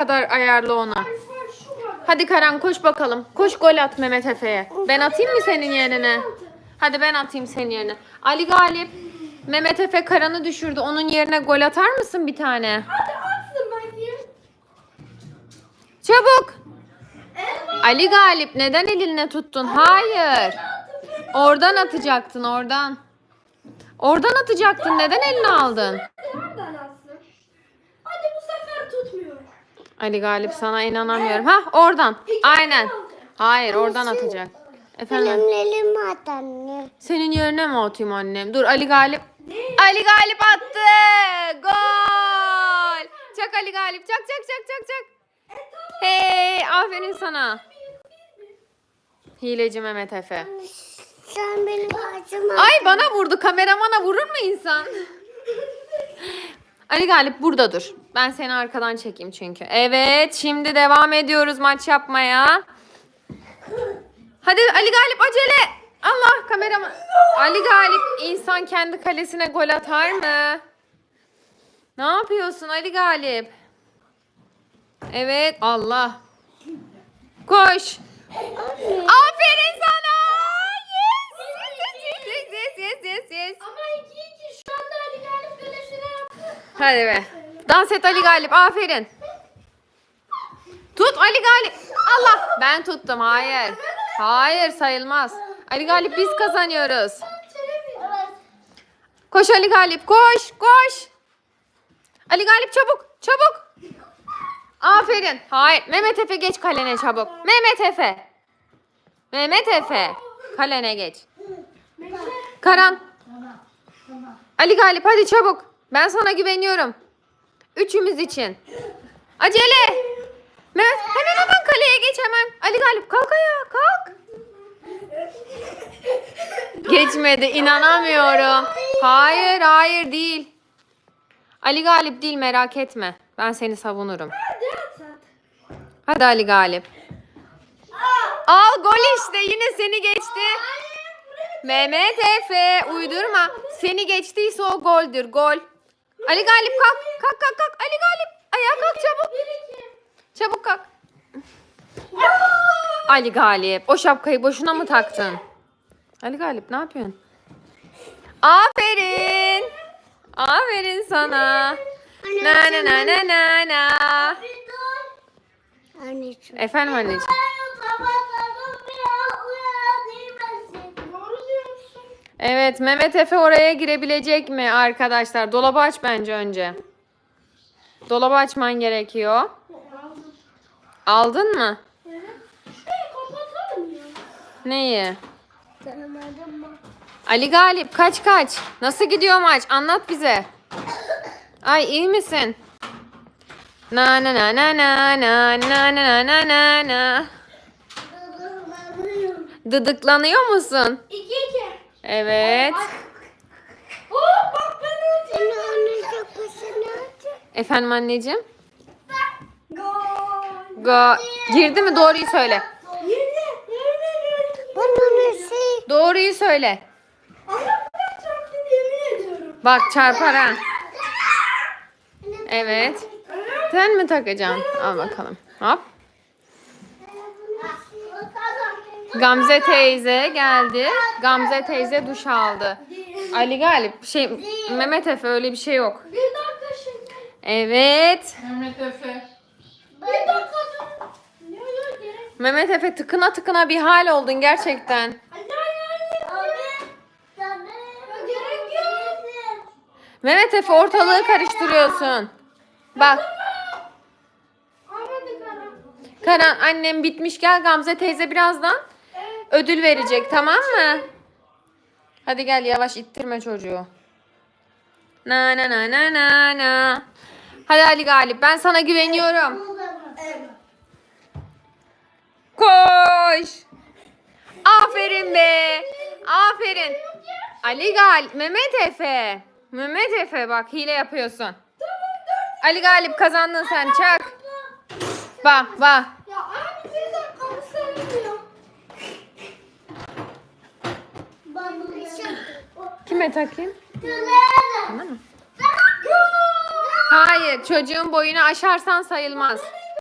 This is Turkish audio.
kadar ayarla onu. Hadi Karan koş bakalım. Koş gol at Mehmet Efe'ye. Ben atayım mı senin yerine? Hadi ben atayım senin yerine. Ali Galip. Mehmet Efe Karan'ı düşürdü. Onun yerine gol atar mısın bir tane? Hadi atsın bakayım. Çabuk. Ali Galip neden elinle tuttun? Hayır. Oradan atacaktın oradan. Oradan atacaktın. Neden eline aldın? Ali Galip sana inanamıyorum. Ha oradan. Aynen. Hayır oradan atacak. Efendim. Benim at anne. Senin yerine mi atayım annem? Dur Ali Galip. Ali Galip attı. Gol. Çak Ali Galip. Çak çak çak çak çak. Hey aferin sana. Hileci Mehmet Efe. Sen benim ağacıma Ay bana vurdu. Kameramana vurur mu insan? Ali Galip burada dur. Ben seni arkadan çekeyim çünkü. Evet şimdi devam ediyoruz maç yapmaya. Hadi Ali Galip acele. Allah kameraman. Ali Galip insan kendi kalesine gol atar mı? Ne yapıyorsun Ali Galip? Evet Allah. Koş. Aferin sana. Yes. Yes yes yes yes yes. Ama iki iki şu anda Ali Galip kalesine yaptı. Hadi be. Dans et Ali Galip. Aferin. Tut Ali Galip. Allah. Ben tuttum. Hayır. Hayır sayılmaz. Ali Galip biz kazanıyoruz. Koş Ali Galip. Koş. Koş. Ali Galip çabuk. Çabuk. Aferin. Hayır. Mehmet Efe geç kalene çabuk. Mehmet Efe. Mehmet Efe. Kalene geç. Karan. Ali Galip hadi çabuk. Ben sana güveniyorum. Üçümüz için. Acele. Mehmet hemen hemen kaleye geç hemen. Ali Galip kalk ayağa kalk. Geçmedi inanamıyorum. Hayır hayır değil. Ali Galip değil merak etme. Ben seni savunurum. Hadi Ali Galip. Al gol işte yine seni geçti. Mehmet Efe uydurma. Seni geçtiyse o goldür gol. Ali Galip kalk. Kalk kalk kalk. Ali Galip ayağa kalk çabuk. Çabuk kalk. Ali Galip o şapkayı boşuna mı taktın? Ali Galip ne yapıyorsun? Aferin. Aferin sana. Na na na na na na. Efendim anneciğim. Evet Mehmet Efe oraya girebilecek mi arkadaşlar? Dolabı aç bence önce. Dolabı açman gerekiyor. Aldın mı? Şurayı kapatalım ya. Neyi? Ali Galip kaç kaç? Nasıl gidiyor maç? Anlat bize. Ay iyi misin? Na na na na na na na na na na na. Dıdıklanıyor musun? İki. Evet. Oo bak ben Anne öteyim. onun şapkasını at. Efendim anneciğim? Gol. Go. Girdi mi? Doğruyu söyle. Şey... Doğruyu söyle. Ama ben çarptı yemin ediyorum. Bak çarpar ha. Evet. Sen mi takacaksın? Al bakalım. Hop. Gamze teyze geldi. Gamze teyze duş aldı. Ali Galip şey Mehmet Efe öyle bir şey yok. Bir dakika şimdi. Evet. Mehmet Efe. Bir dakika. Mehmet Efe tıkına tıkına bir hal oldun gerçekten. Mehmet Efe ortalığı karıştırıyorsun. Bak. Karan annem bitmiş gel Gamze teyze birazdan. Ödül verecek tamam mı? Hadi gel yavaş ittirme çocuğu. Na na na na na na. Hadi Ali Galip ben sana güveniyorum. Koş. Aferin be. Aferin. Ali Galip, Mehmet Efe. Mehmet Efe bak hile yapıyorsun. Ali Galip kazandın sen çak. Bak bak. Ya abi bir dakika bir söylemiyor. Kime takayım? Bana mı? Hayır çocuğun boyunu aşarsan sayılmaz.